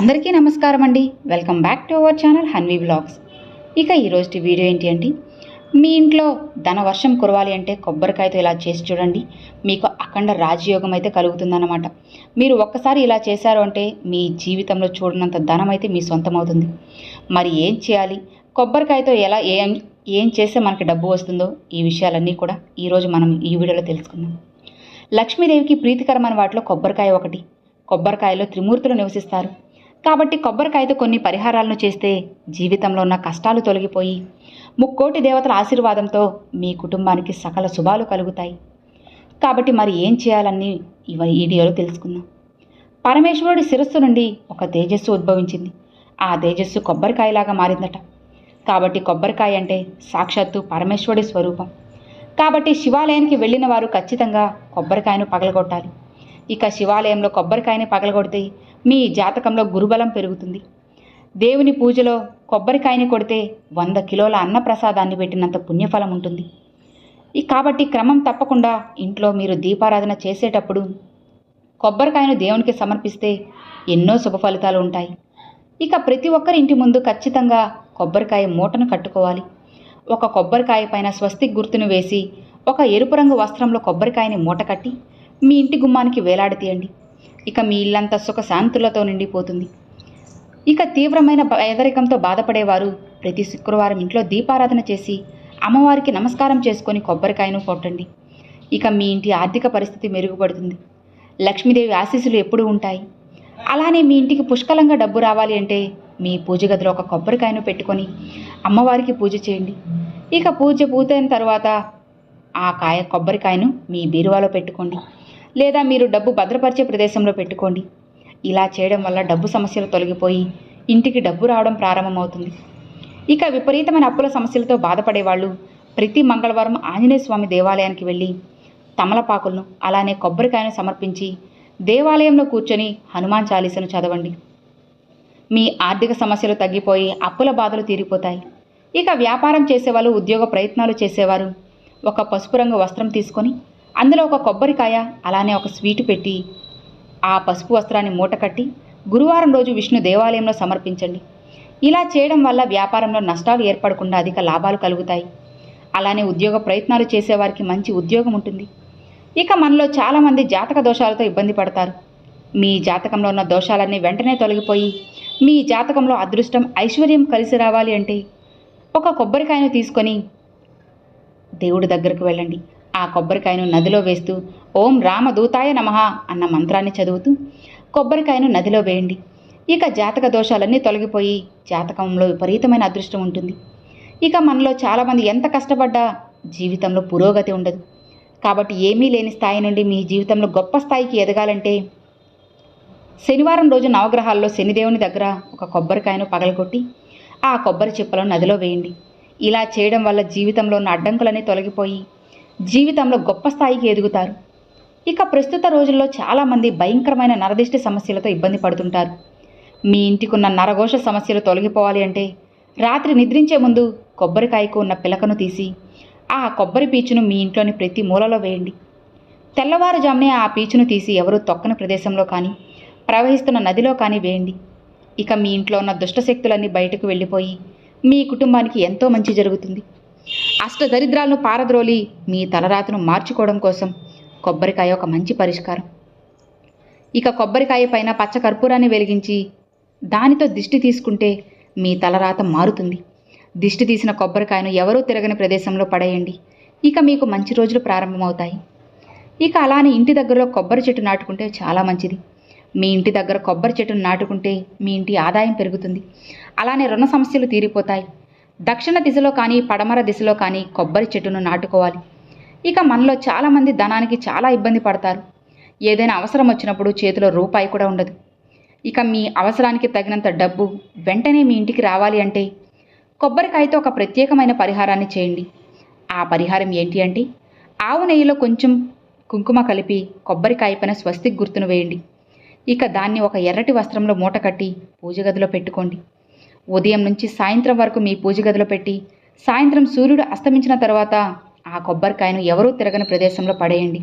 అందరికీ నమస్కారం అండి. Welcome back to our channel Hanvi vlogs. ఇక ఈరోజు వీడియో ఏంటి అంటే మీ ఇంట్లో ధన వర్షం కురవాలి అంటే కొబ్బరికాయతో ఇలా చేసి చూడండి. మీకు అఖండ రాజయోగం అయితే కలుగుతుందన్నమాట. మీరు ఒక్కసారి ఇలా చేశారు అంటే మీ జీవితంలో చూడనంత ధనం అయితే మీ సొంతం అవుతుంది మరి ఏం చేయాలి? కొబ్బరికాయతో ఎలా ఏం ఏం చేస్తే మనకి డబ్బు వస్తుందో ఈ విషయాలన్నీ కూడా ఈరోజు మనం ఈ వీడియోలో తెలుసుకుందాం. లక్ష్మీదేవికి ప్రీతికరమైన వాటిలో కొబ్బరికాయ ఒకటి. కొబ్బరికాయలో త్రిమూర్తులు నివసిస్తారు. కాబట్టి కొబ్బరికాయతో కొన్ని పరిహారాలను చేస్తే జీవితంలో ఉన్న కష్టాలు తొలగిపోయి ముక్కోటి దేవతల ఆశీర్వాదంతో మీ కుటుంబానికి సకల శుభాలు కలుగుతాయి. కాబట్టి మరి ఏం చేయాలని ఇవ ఈ వీడియోలో తెలుసుకుందాం. పరమేశ్వరుడి శిరస్సు నుండి ఒక తేజస్సు ఉద్భవించింది. ఆ తేజస్సు కొబ్బరికాయలాగా మారిందట. కాబట్టి కొబ్బరికాయ అంటే సాక్షాత్తు పరమేశ్వరుడి స్వరూపం. కాబట్టి శివాలయానికి వెళ్ళిన వారు ఖచ్చితంగా కొబ్బరికాయను పగలగొట్టాలి. ఇక శివాలయంలో కొబ్బరికాయని పగలగొడితే మీ జాతకంలో గురుబలం పెరుగుతుంది. దేవుని పూజలో కొబ్బరికాయని కొడితే వంద కిలోల అన్నప్రసాదాన్ని పెట్టినంత పుణ్యఫలం ఉంటుంది. కాబట్టి క్రమం తప్పకుండా ఇంట్లో మీరు దీపారాధన చేసేటప్పుడు కొబ్బరికాయను దేవునికి సమర్పిస్తే ఎన్నో శుభ ఫలితాలు ఉంటాయి. ఇక ప్రతి ఒక్కరి ఇంటి ముందు ఖచ్చితంగా కొబ్బరికాయ మూటను కట్టుకోవాలి. ఒక కొబ్బరికాయ పైన స్వస్తిక్ గుర్తును వేసి ఒక ఎరుపు రంగు వస్త్రంలో కొబ్బరికాయని మూట కట్టి మీ ఇంటి గుమ్మానికి వేలాడతీయండి. ఇక మీ ఇల్లంతా సుఖ శాంతులతో నిండిపోతుంది. ఇక తీవ్రమైన పేదరికంతో బాధపడేవారు ప్రతి శుక్రవారం ఇంట్లో దీపారాధన చేసి అమ్మవారికి నమస్కారం చేసుకొని కొబ్బరికాయను కొట్టండి. ఇక మీ ఇంటి ఆర్థిక పరిస్థితి మెరుగుపడుతుంది. లక్ష్మీదేవి ఆశీస్సులు ఎప్పుడూ ఉంటాయి. అలానే మీ ఇంటికి పుష్కలంగా డబ్బు రావాలి అంటే మీ పూజ గదిలో ఒక కొబ్బరికాయను పెట్టుకొని అమ్మవారికి పూజ చేయండి. ఇక పూజ పూర్తయిన తర్వాత ఆ కాయ కొబ్బరికాయను మీ బీరువాలో పెట్టుకోండి. లేదా మీరు డబ్బు భద్రపరిచే ప్రదేశంలో పెట్టుకోండి. ఇలా చేయడం వల్ల డబ్బు సమస్యలు తొలగిపోయి ఇంటికి డబ్బు రావడం ప్రారంభమవుతుంది. ఇక విపరీతమైన అప్పుల సమస్యలతో బాధపడేవాళ్ళు ప్రతి మంగళవారం ఆంజనేయ స్వామి దేవాలయానికి వెళ్ళి తమలపాకులను అలానే కొబ్బరికాయను సమర్పించి దేవాలయంలో కూర్చొని హనుమాన్ చాలీసను చదవండి. మీ ఆర్థిక సమస్యలు తగ్గిపోయి అప్పుల బాధలు తీరిపోతాయి. ఇక వ్యాపారం చేసేవాళ్ళు ఉద్యోగ ప్రయత్నాలు చేసేవారు. ఒక పసుపు రంగు వస్త్రం తీసుకొని అందులో ఒక కొబ్బరికాయ అలానే ఒక స్వీటు పెట్టి ఆ పసుపు వస్త్రాన్ని మూట కట్టి గురువారం రోజు విష్ణు దేవాలయంలో సమర్పించండి. ఇలా చేయడం వల్ల వ్యాపారంలో నష్టాలు ఏర్పడకుండా అధిక లాభాలు కలుగుతాయి. అలానే ఉద్యోగ ప్రయత్నాలు చేసేవారికి మంచి ఉద్యోగం ఉంటుంది. ఇక మనలో చాలామంది జాతక దోషాలతో ఇబ్బంది పడతారు. మీ జాతకంలో ఉన్న దోషాలన్నీ వెంటనే తొలగిపోయి మీ జాతకంలో అదృష్టం ఐశ్వర్యం కలిసి రావాలి అంటే ఒక కొబ్బరికాయను తీసుకొని దేవుడి దగ్గరకు వెళ్ళండి. ఆ కొబ్బరికాయను నదిలో వేస్తూ ఓం రామదూతాయ నమః అన్న మంత్రాన్ని చదువుతూ కొబ్బరికాయను నదిలో వేయండి. ఇక జాతక దోషాలన్నీ తొలగిపోయి జాతకంలో విపరీతమైన అదృష్టం ఉంటుంది. ఇక మనలో చాలామంది ఎంత కష్టపడ్డా జీవితంలో పురోగతి ఉండదు. కాబట్టి ఏమీ లేని స్థాయి నుండి మీ జీవితంలో గొప్ప స్థాయికి ఎదగాలంటే శనివారం రోజు నవగ్రహాల్లో శనిదేవుని దగ్గర ఒక కొబ్బరికాయను పగలగొట్టి ఆ కొబ్బరి చిప్పలను నదిలో వేయండి. ఇలా చేయడం వల్ల జీవితంలో ఉన్న అడ్డంకులన్నీ తొలగిపోయి జీవితంలో గొప్ప స్థాయికి ఎదుగుతారు. ఇక ప్రస్తుత రోజుల్లో చాలామంది భయంకరమైన నరదిష్టి సమస్యలతో ఇబ్బంది పడుతుంటారు. మీ ఇంటికున్న నరఘోష సమస్యలు తొలగిపోవాలి అంటే రాత్రి నిద్రించే ముందు కొబ్బరికాయకు ఉన్న పిలకను తీసి ఆ కొబ్బరి పీచును మీ ఇంట్లోని ప్రతి మూలలో వేయండి. తెల్లవారుజామునే ఆ పీచును తీసి ఎవరూ తొక్కని ప్రదేశంలో కానీ ప్రవహిస్తున్న నదిలో కానీ వేయండి. ఇక మీ ఇంట్లో ఉన్న దుష్టశక్తులన్నీ బయటకు వెళ్ళిపోయి మీ కుటుంబానికి ఎంతో మంచి జరుగుతుంది. అష్టదరిద్రాలను పారద్రోలి మీ తలరాతను మార్చుకోవడం కోసం కొబ్బరికాయ ఒక మంచి పరిష్కారం. ఇక కొబ్బరికాయ పైన పచ్చ కర్పూరాన్ని వెలిగించి దానితో దిష్టి తీసుకుంటే మీ తలరాత మారుతుంది. దిష్టి తీసిన కొబ్బరికాయను ఎవరూ తిరగని ప్రదేశంలో పడేయండి. ఇక మీకు మంచి రోజులు ప్రారంభమవుతాయి. ఇక అలానే ఇంటి దగ్గరలో కొబ్బరి చెట్టు నాటుకుంటే చాలా మంచిది. మీ ఇంటి దగ్గర కొబ్బరి చెట్టును నాటుకుంటే మీ ఇంటి ఆదాయం పెరుగుతుంది. అలానే రుణ సమస్యలు తీరిపోతాయి. దక్షిణ దిశలో కానీ పడమర దిశలో కానీ కొబ్బరి చెట్టును నాటుకోవాలి. ఇక మనలో చాలామంది ధనానికి చాలా ఇబ్బంది పడతారు. ఏదైనా అవసరం వచ్చినప్పుడు చేతిలో రూపాయి కూడా ఉండదు. ఇక మీ అవసరానికి తగినంత డబ్బు వెంటనే మీ ఇంటికి రావాలి అంటే కొబ్బరికాయతో ఒక ప్రత్యేకమైన పరిహారాన్ని చేయండి. ఆ పరిహారం ఏంటి అంటే ఆవు నెయ్యిలో కొంచెం కుంకుమ కలిపి కొబ్బరికాయ పైన స్వస్తిక్ గుర్తును వేయండి. ఇక దాన్ని ఒక ఎర్రటి వస్త్రంలో మూట కట్టి పూజ గదిలో పెట్టుకోండి. ఉదయం నుంచి సాయంత్రం వరకు మీ పూజ గదిలో పెట్టి సాయంత్రం సూర్యుడు అస్తమించిన తర్వాత ఆ కొబ్బరికాయను ఎవరూ తిరగని ప్రదేశంలో పడేయండి.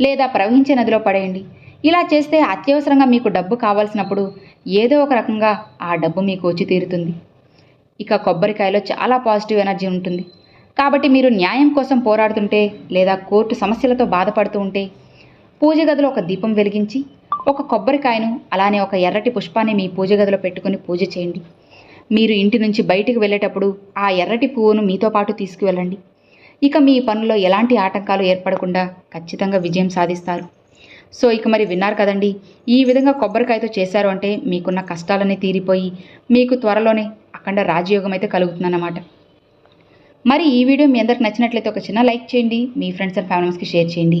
లేదా ప్రవహించే నదిలో పడేయండి. ఇలా చేస్తే అత్యవసరంగా మీకు డబ్బు కావాల్సినప్పుడు ఏదో ఒక రకంగా ఆ డబ్బు మీకు వచ్చి తీరుతుంది. ఇక కొబ్బరికాయలో చాలా పాజిటివ్ ఎనర్జీ ఉంటుంది. కాబట్టి మీరు న్యాయం కోసం పోరాడుతుంటే లేదా కోర్టు సమస్యలతో బాధపడుతూ ఉంటే పూజ గదిలో ఒక దీపం వెలిగించి ఒక కొబ్బరికాయను అలానే ఒక ఎర్రటి పుష్పాన్ని మీ పూజ గదిలో పెట్టుకొని పూజ చేయండి. మీరు ఇంటి నుంచి బయటికి వెళ్ళేటప్పుడు ఆ ఎర్రటి పువ్వును మీతో పాటు తీసుకువెళ్ళండి. ఇక మీ పనుల్లో ఎలాంటి ఆటంకాలు ఏర్పడకుండా ఖచ్చితంగా విజయం సాధిస్తారు. సో ఇక మరి విన్నారు కదండి ఈ విధంగా కొబ్బరికాయతో చేశారు అంటే మీకున్న కష్టాలన్నీ తీరిపోయి మీకు త్వరలోనే అఖండ రాజయోగం అయితే కలుగుతుందన్నమాట. మరి ఈ వీడియో మీ అందరికి నచ్చినట్లయితే ఒక చిన్న లైక్ చేయండి మీ ఫ్రెండ్స్ అండ్ ఫ్యామిలీస్కి షేర్ చేయండి.